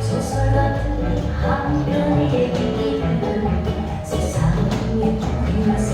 소설 같은 한편의 얘기는 세상의 모든